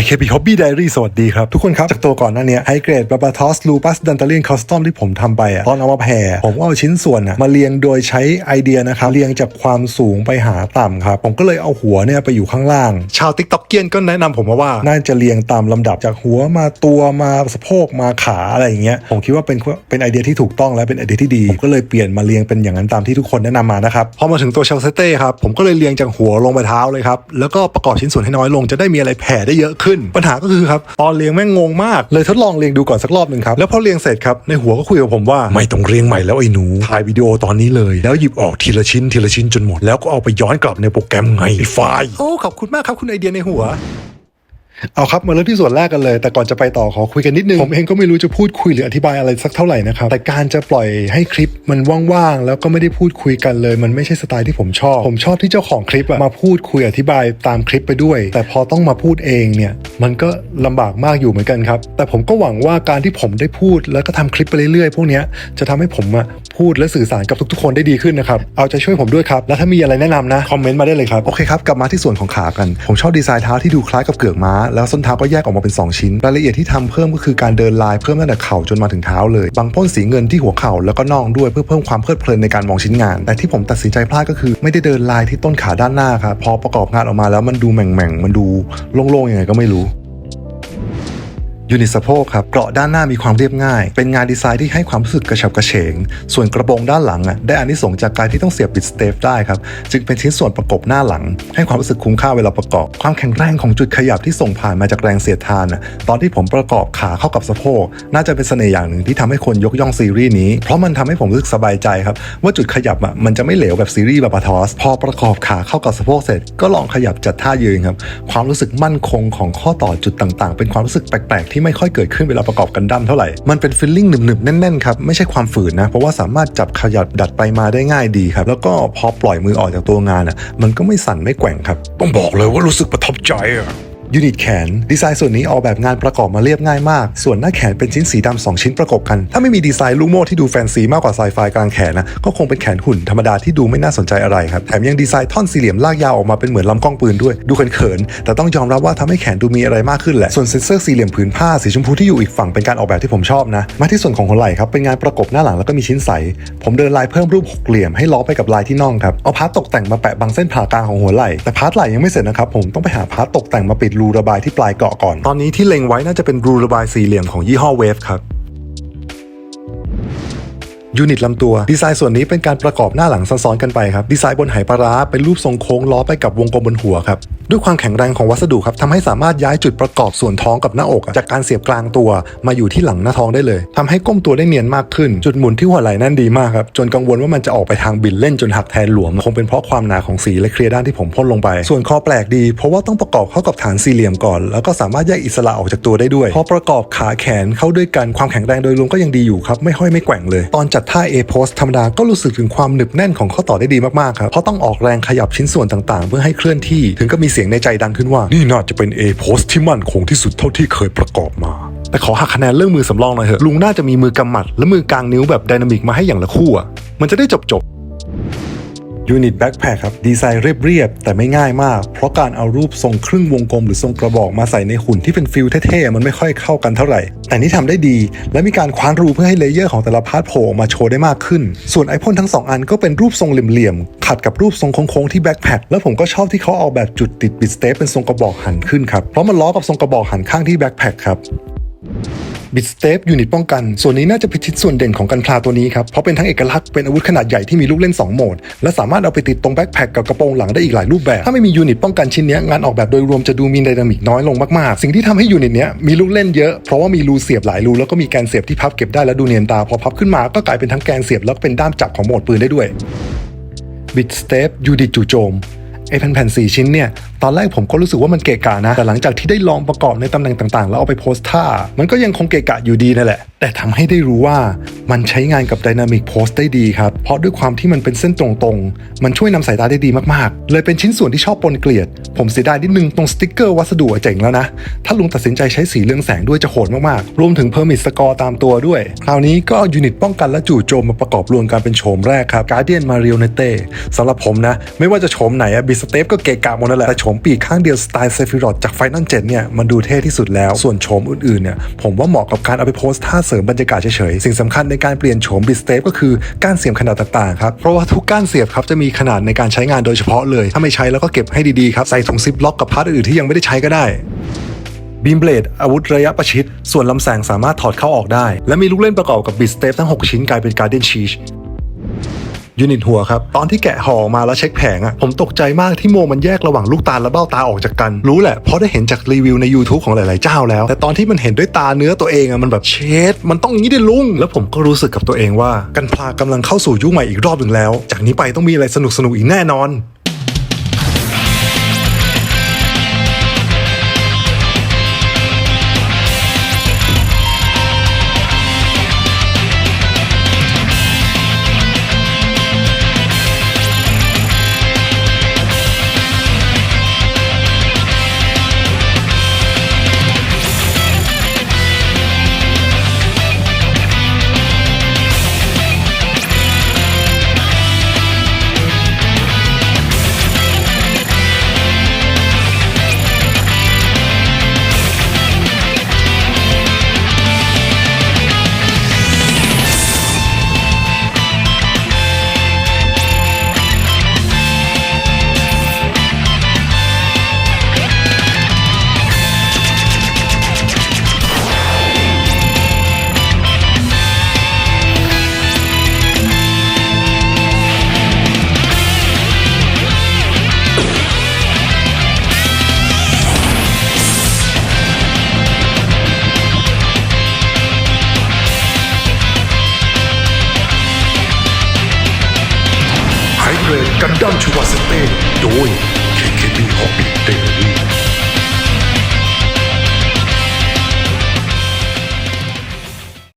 KKB Hobby Diary สวัสดีครับ ทุกคนครับ จากตัวก่อนหน้าเนี้ไฮเกรดบาบาทอสลูปัสดันตาเลียนคอสตอมที่ผมทำไปอะตอนเอามาแผ่ผมก็เอาชิ้นส่วนอะมาเรียงโดยใช้ไอเดียนะครับ เรียงจากความสูงไปหาต่ำครับ ผมก็เลยเอาหัวเนี่ยไปอยู่ข้างล่าง ชาวติ๊กต็อกเกียนก็แนะนำผมมาว่าน่าจะเรียงตามลำดับจากหัวมาตัวมาสะโพกมาขาอะไรอย่างเงี้ยผมคิดว่าเป็นเป็นไอเดียที่ถูกต้องและเป็นไอเดียที่ดีผมก็เลยเปลี่ยนมาเรียงเป็นอย่างนั้นตามที่ทุกคนแนะนำมานะครับพอมาถึงตัวชาวเซเต้ครับผมก็เลยเรียงจากหัวลงไปเท้าเลยครับแล้วก็ประกอบชิ้นส่วนให้น้อยลงจะได้มีอะไรแผ่ได้เยอะขึ้นปัญหาก็คือครับตอนเรียงแม่งงงมาก เลยทดลองเรียงดูก่อนสักรอบหนึ่งครับ แล้วพอเรียงเสร็จครับในหัวก็คุยกับผมว่าไม่ต้องเรียงใหม่แล้วไอ้หนูถ่ายวิดีโอตอนนี้เลย แล้วหยิบออกทีละชิ้นทีละชิ้นจนหมด แล้วก็เอาไปย้อนกลับในโปรแกรมไงไอ้ไฟล์โอ้ขอบคุณมากครับคุณไอเดียในหัว เอาครับมาเริ่มที่ส่วนแรกกันเลย แต่ก่อนจะไปต่อขอคุยกันนิดนึง ผมเองก็ไม่รู้จะพูดคุยหรืออธิบายอะไรสักเท่าไหร่นะครับ แต่การจะปล่อยให้คลิปมันว่างๆ แล้วก็ไม่ได้พูดคุยกันเลย มันไม่ใช่สไตล์ที่ผมชอบ ผมชอบที่เจ้าของคลิปอะมาพูดคุยอธิบายตามคลิปไปด้วย แต่พอต้องมาพูดเองเนี่ยมันก็ลำบากมากอยู่เหมือนกันครับ แต่ผมก็หวังว่าการที่ผมได้พูดแล้วก็ทำคลิปไปเรื่อยๆ พวกนี้จะทำให้ผม พูดและสื่อสารกับทุกๆคนได้ดีขึ้นนะครับ เอาใจช่วยผมด้วยครับ แล้วถ้ามีอะไรแนะนำนะ คอมเมนต์มาได้เลยครับ โอเคครับ กลับมาที่ส่วนของขากัน ผมชอบดีไซน์เท้าที่ดูคล้ายกับเกือกม้า แล้วส้นเท้าก็แยกออกมาเป็น 2 ชิ้น รายละเอียดที่ทำเพิ่มก็คือการเดินลายเพิ่มตั้งแต่เข่าจนมาถึงเท้าเลย บางพ่นสีเงินที่หัวเข่าแล้วก็น่องด้วยเพื่อเพิ่มความเพลิดเพลินในการมองชิ้นงาน แต่ที่ผมตัดสินใจพลาดก็คือไม่ได้เดินลายที่ต้นขาด้านหน้าครับ พอประกอบงานออกมาแล้วมันดูแหม่งๆมันดูโล่งๆยังไงก็ไม่รู้ ยูนิสะโพกครับเกราะด้านหน้ามีความเรียบง่าย เป็นงานดีไซน์ที่ให้ความรู้สึกกระฉับกระเฉง ส่วนกระโปรงด้านหลังอะได้อานิสงจากการที่ต้องเสียบบิดสเตฟได้ครับจึงเป็นชิ้นส่วนประกบหน้าหลัง ให้ความรู้สึกคุ้มค่าเวลาประกอบ ความแข็งแรงของจุดขยับที่ส่งผ่านมาจากแรงเสียดทานอะตอนที่ผมประกอบขาเข้ากับสะโพกน่าจะเป็นเสน่ห์อย่างหนึ่งที่ทำให้คนยกย่องซีรีส์นี้ เพราะมันทำให้ผมรู้สึกสบายใจครับว่าจุดขยับอะมันจะไม่เหลวแบบซีรีส์บาบาทอสพอประกอบขาเข้ากับสะโพกเสร็จ ก็ลองขยับจัดท่ายืนครับความรู้สึกมั่นคงของข้อต่อจุดต่างๆ เป็นความรู้สึกแปลกๆที่ไม่ค่อยเกิดขึ้นเวลาประกอบกันดั้มเท่าไหร่ มันเป็นฟิลลิ่งหนึบๆแน่นๆครับไม่ใช่ความฝืนนะเพราะว่าสามารถจับขยับดัดไปมาได้ง่ายดีครับแล้วก็พอปล่อยมือออกจากตัวงานอะมันก็ไม่สั่นไม่แกว่งครับต้องบอกเลยว่ารู้สึกประทับใจอะ ยูนิตแขน ดีไซน์ส่วนนี้ออกแบบงานประกอบมาเรียบง่ายมาก ส่วนหน้าแขนเป็นชิ้นสีดำสองชิ้นประกบกัน ถ้าไม่มีดีไซน์ลูกโม่ที่ดูแฟนซีมากกว่าไซไฟกลางแขนนะ ก็คงเป็นแขนหุ่นธรรมดาที่ดูไม่น่าสนใจอะไรครับ แถมยังดีไซน์ท่อนสี่เหลี่ยมลากยาวออกมาเป็นเหมือนลำกล้องปืนด้วย ดูเขินๆ แต่ต้องยอมรับว่าทำให้แขนดูมีอะไรมากขึ้นแหละ ส่วนเซ็นเซอร์สี่เหลี่ยมผืนผ้าสีชมพูที่อยู่อีกฝั่งเป็นการออกแบบที่ผมชอบนะ มาที่ส่วนของหัวไหล่ครับ เป็นงานประกบหน้าหลังแล้วก็มีชิ้นใส ผมเดินลายเพิ่มรูปหกเหลี่ยมให้ล้อไปกับลายที่น่องครับ เอาพาร์ตตกแต่งมาแปะบางเส้นผ่ากลางของหัวไหล่ แต่พาร์ตไหล่ยังไม่เสร็จนะครับ ผมต้องไปหาพาร์ตตกแต่งมาปิดรูระบายที่ปลายเกาะก่อน ตอนนี้ที่เล็งไว้น่าจะเป็นรูระบายสี่เหลี่ยมของยี่ห้อเวฟครับยูนิตลำตัว ดีไซน์ส่วนนี้เป็นการประกอบหน้าหลังซ้อนๆกันไปครับ ดีไซน์บนไหปลาร้าเป็นรูปทรงโค้งล้อไปกับวงกลมบนหัวครับ ด้วยความแข็งแรงของวัสดุครับทำให้สามารถย้ายจุดประกอบส่วนท้องกับหน้าอก จากการเสียบกลางตัวมาอยู่ที่หลังหน้าท้องได้เลยทำให้ก้มตัวได้เนียนมากขึ้น จุดหมุนที่หัวไหล่นั่นดีมากครับ จนกังวลว่ามันจะออกไปทางบินเล่นจนหักแทนหลวม คงเป็นเพราะความหนาของสีและเคลียร์ด้านที่ผมพ่นลงไป ส่วนคอแปลกดี เพราะว่าต้องประกอบเข้ากับฐานสี่เหลี่ยมก่อน แล้วก็สามารถแยกอิสระออกจากตัวได้ด้วย พอประกอบขาแขนเข้าด้วยกันความแข็งแรงโดยรวมก็ยังดีอยู่ครับ ไม่ห้อยไม่แกว่งเลย ตอนจัดท่า A pose ธรรมดาก็รู้สึกถึงความหนึบแน่นของข้อต่อได้ดีมากๆครับ เพราะต้องออกแรงขยับชิ้นส่วนต่างๆ เพื่อให้เคลื่อนที่ ถึงก็มีเสียงในใจดังขึ้นว่า นี่น่าจะเป็น A post ที่มั่นคงที่สุดเท่าที่เคยประกอบมา แต่ขอหักคะแนนเรื่องมือสำรองหน่อยเถอะลุงน่าจะมีมือกำหมัด และมือกลางนิ้วแบบไดนามิกมาให้อย่างละคู่อะมันจะได้จบจบ ยูนิตแบ็คแพคครับดีไซน์เรียบๆแต่ไม่ง่ายมาก เพราะการเอารูปทรงครึ่งวงกลมหรือทรงกระบอกมาใส่ในหุ่นที่เป็นฟิลเท่ๆมันไม่ค่อยเข้ากันเท่าไหร่ แต่นี่ทำได้ดี และมีการคว้านรูเพื่อให้เลเยอร์ของแต่ละพาร์ทโผล่ออกมาโชว์ได้มากขึ้น ส่วนไอพ่นทั้ง 2 อันก็เป็นรูปทรงเหลี่ยมๆขัดกับรูปทรงโค้งๆที่แบ็คแพคแล้วผมก็ชอบที่เขาเอาแบบจุดติดบิดสเตปเป็นทรงกระบอกหันขึ้นครับเพราะมันล้อกับทรงกระบอกหันข้างที่แบ็คแพคครับ บิดสเตปยูนิตป้องกัน ส่วนนี้น่าจะเป็นชิ้นส่วนเด่นของกันพลาตัวนี้ครับ เพราะเป็นทั้งเอกลักษณ์เป็นอาวุธขนาดใหญ่ที่มีลูกเล่น 2 โหมด และสามารถเอาไปติดตรงแบ็คแพคกับกระโปรงหลังได้อีกหลายรูปแบบ ถ้าไม่มียูนิตป้องกันชิ้นนี้งานออกแบบโดยรวมจะดูมีไดนามิกน้อยลงมากๆ สิ่งที่ทำให้ยูนิตเนี้ยมีลูกเล่นเยอะเพราะว่ามีรูเสียบหลายรูแล้วก็มีแกนเสียบที่พับเก็บได้และดูเนียนตาพอพับขึ้นมาก็กลายเป็นทั้งแกนเสียบแล้วเป็นด้ามจับของโหมดปืนได้ด้วยบิดสเตปยูดิตจู่โจมไอแผ่นๆสี่ชิ้นเนี่ย ตอนแรกผมก็รู้สึกว่ามันเกะกะนะ แต่หลังจากที่ได้ลองประกอบในตำแหน่งต่างๆ แล้วเอาไปโพสท่า มันก็ยังคงเกะกะอยู่ดีนั่นแหละ แต่ทำให้ได้รู้ว่ามันใช้งานกับ Dynamic Pose ได้ดีครับ เพราะด้วยความที่มันเป็นเส้นตรงๆ มันช่วยนำสายตาได้ดีมากๆ เลยเป็นชิ้นส่วนที่ชอบปนเกลียด ผมเสียดายนิดนึงตรงสติกเกอร์วัสดุเจ๋งแล้วนะ ถ้าลุงตัดสินใจใช้สีเรืองแสงด้วยจะโหดมากๆ รวมถึง Permit Score ตามตัวด้วย คราวนี้ก็เอายูนิตป้องกันและจู่โจมมาประกอบรวมกันเป็นโฉมแรกครับ Guardian Marionette สำหรับผมนะ ไม่ว่าจะโฉมไหนอะบิสเตปก็เกะกะหมดนั่นแหละแต่โฉมปีกข้างเดียวสไตล์เซฟิรอดจาก Final 7เนี่ยมันดูเท่ที่สุดแล้ว ส่วนโฉมอื่นๆเนี่ยผมว่าเหมาะกับการเอาไปโพสท่าเสริมบรรยากาศเฉยๆ สิ่งสำคัญในการเปลี่ยนโฉมบิสเตปก็คือก้านเสียบขนาดต่างๆครับ เพราะว่าทุกก้านเสียบครับจะมีขนาดในการใช้งานโดยเฉพาะเลย ถ้าไม่ใช้แล้วก็เก็บให้ดีๆครับ ใส่ถุงซิปล็อกกับพาร์ทอื่นๆที่ยังไม่ได้ใช้ก็ได้บีมเบลดอาวุธระยะประชิด ส่วนลำแสงสามารถถอดเข้าออกได้ และมีลูกเล่นประกอบกับบิสเตปทั้ง 6 ชิ้นกลายเป็นการ์เดนชีช ยูนิตหัวครับ ตอนที่แกะห่อมาแล้วเช็คแผงอะผมตกใจมากที่โมมันแยกระหว่างลูกตาและเบ้าตาออกจากกัน รู้แหละเพราะได้เห็นจากรีวิวใน YouTube ของหลาย ๆ เจ้าแล้ว แต่ตอนที่มันเห็นด้วยตาเนื้อตัวเองอะมันแบบเชดมันต้องงี้ดิลุง แล้วผมก็รู้สึกกับตัวเองว่า กันพลากำลังเข้าสู่ยุคใหม่อีกรอบหนึ่งแล้ว จากนี้ไปต้องมีอะไรสนุกๆอีกแน่นอน กันดั้มชูวาสเต้โดย KKB Hobby Daily